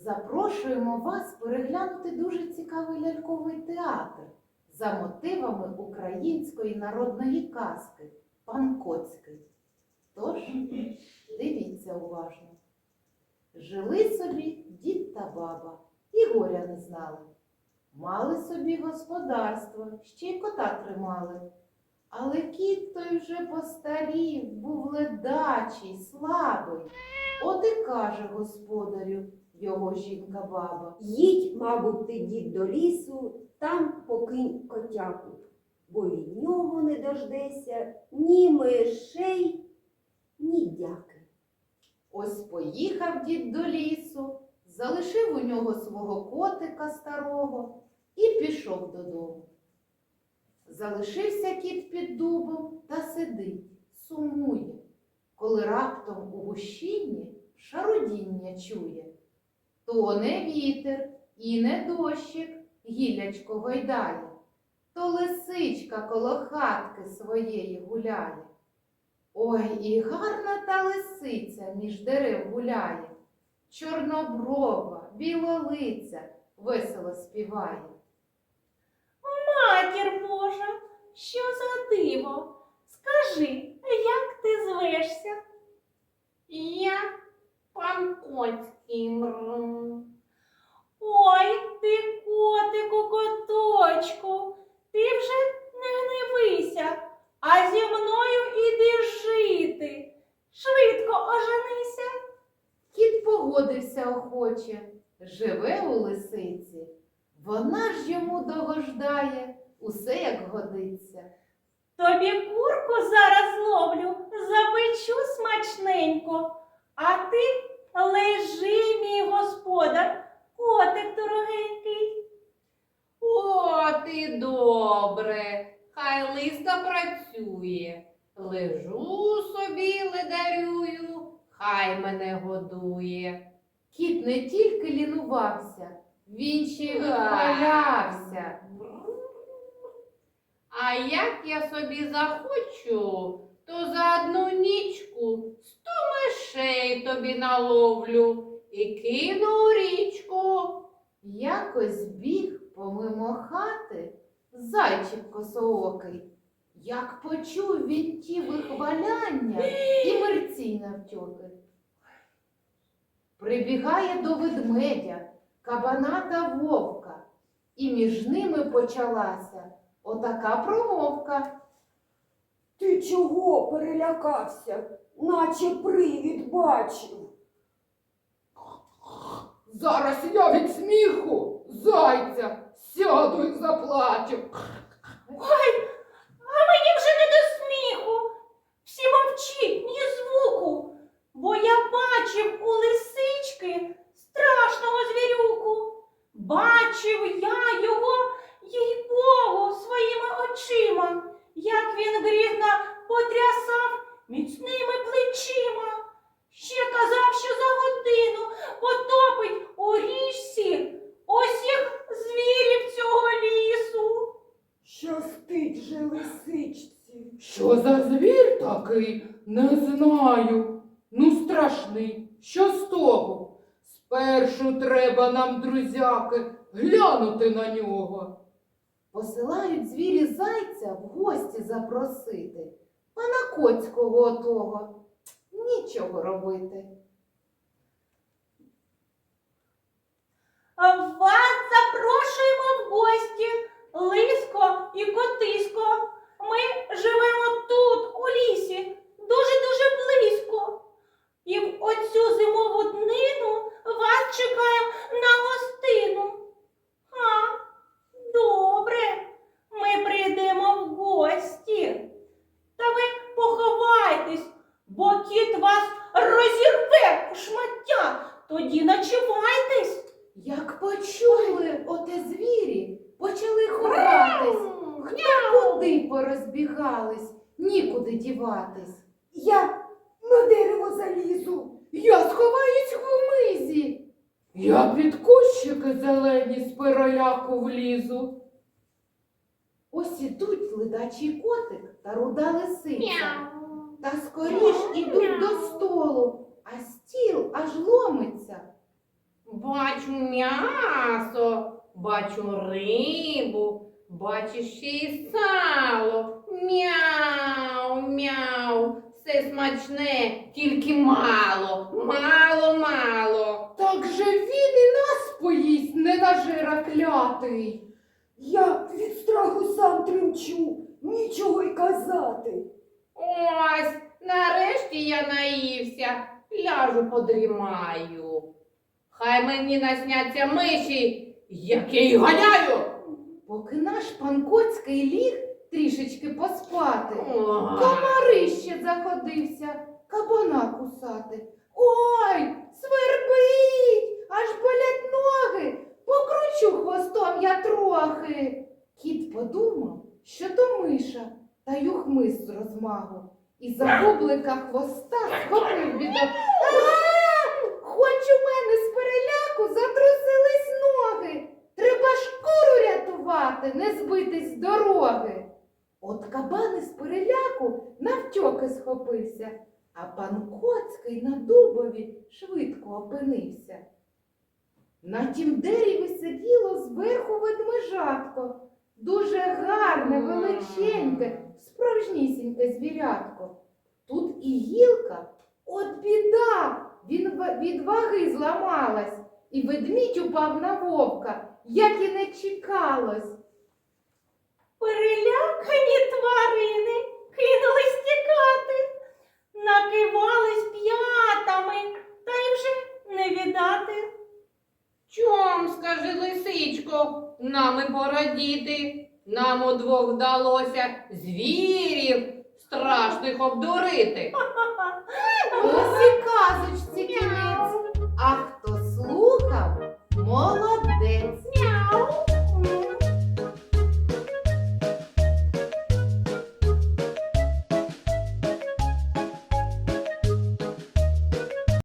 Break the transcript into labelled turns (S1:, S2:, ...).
S1: Запрошуємо вас переглянути дуже цікавий ляльковий театр за мотивами української народної казки Пан Коцький. Тож, дивіться уважно. Жили собі дід та баба і горя не знали. Мали собі господарство, ще й кота тримали. Але кіт той вже постарів, був ледачий, слабий. От і каже господарю його жінка баба.
S2: Їдь, мабуть, ти дід до лісу, там покинь котяку, бо від нього не дождеся ні мишей, ні дяки.
S1: Ось поїхав дід до лісу, залишив у нього свого котика старого і пішов додому. Залишився кіт під дубом та сидить, сумує, коли раптом у гущині шарудіння чує. То не вітер і не дощик гілячко гойдає, то лисичка коло хатки своєї гуляє. Ой, і гарна та лисиця між дерев гуляє, чорноброва, білолиця весело співає.
S3: Матір Божа, що за диво? Скажи, як ти звешся? Я пан Коцький. Ой, ти котику, коточку, ти вже
S1: охоче, живе у лисиці. Вона ж йому догождає, усе як годиться.
S3: Тобі курку зараз ловлю, запечу смачненько, а ти лежи, мій господар, котик дорогенький.
S4: От і добре, хай лиска працює. Лежу собі, ледарюю, хай мене годує.
S1: Кіт не тільки лінувався, він ще й вихвалявся.
S4: А як я собі захочу, то за одну нічку сто мишей тобі наловлю і кину у річку.
S1: Якось біг помимо хати зайчик косоокий. Як почув він ті вихваляння і мерцій навтьоки. Прибігає до ведмедя, кабана та вовка, і між ними почалася отака промовка.
S2: Ти чого перелякався, наче привід бачив?
S1: Зараз я від сміху зайця сяду і заплачу.
S3: Ой, а мені вже не до сміху. Всі мовчіть, ні звуку, бо я бачив у лисички страшного звірюку. Бачив я його, їй Богу, своїми очима, як він грізно потрясав міцними плечима. Ще казав, що за годину потопить у річці усіх звірів цього лісу.
S2: Щастить же лисичці.
S5: Що за звір такий? Не знаю. Ну, страшний. Що з того? Спершу треба нам, друзяки, глянути на нього.
S1: Посилають звірі зайця в гості запросити. Пана Коцького отого. Нічого робити.
S3: Вас запрошуємо в гості, Лиско і Котисько. Ми живемо тут, у лісі, дуже-дуже близько. І в оцю зимову днину вас чекаємо на гостину. А, добре, ми прийдемо в гості. Та ви поховайтесь, бо кіт вас розірве у шмаття. Тоді ночувайтесь.
S1: Як почули оте звірі, почали ховатись. Хто куди порозбігались, нікуди діватись.
S2: Я на дерево залізу.
S1: Я сховаюсь в
S5: Я під кущики зелені з переляку влізу.
S1: Ось ідуть ледачий котик та руда лисиця. Та скоріш ідуть до столу, а стіл аж ломиться.
S4: Бачу м'ясо, бачу рибу, бачу ще й сало. Мяу, мяу, все смачне, тільки мало, мало, мало.
S5: Так же він і нас поїсть, ненажира клятий.
S2: Я від страху сам тремчу, нічого й казати.
S4: Ось, нарешті я наївся, ляжу подрімаю. Хай мені насняться миші, як я їх ганяю.
S1: Поки наш пан Коцький ліг трішечки поспати,
S4: Ой.
S1: комарище заходився кабана кусати. Ой, свербить, аж болять ноги, покручу хвостом я трохи. Кіт подумав, що то миша, та й ухмис з розмаху. І за бублика хвоста схопив бідо. А, Хоч у мене з переляку затрусились ноги. Треба шкуру рятувати, не збитись з дороги. От кабан із переляку навтьоки схопився, а пан Коцький на дубові швидко опинився. На тім дереві сиділо зверху ведмежатко, дуже гарне, величеньке, справжнісіньке звірятко. Тут і гілка, от біда, він від ваги зламалась, і ведмідь упав на вовка, як і не чекалось.
S3: Перелякані тварини кинулись тікати, накивались п'ятами, та й вже не віддати.
S4: Скажи, лисичко, нами порадіти. Нам удвох вдалося звірів страшних обдурити.
S1: Ось казочці казочці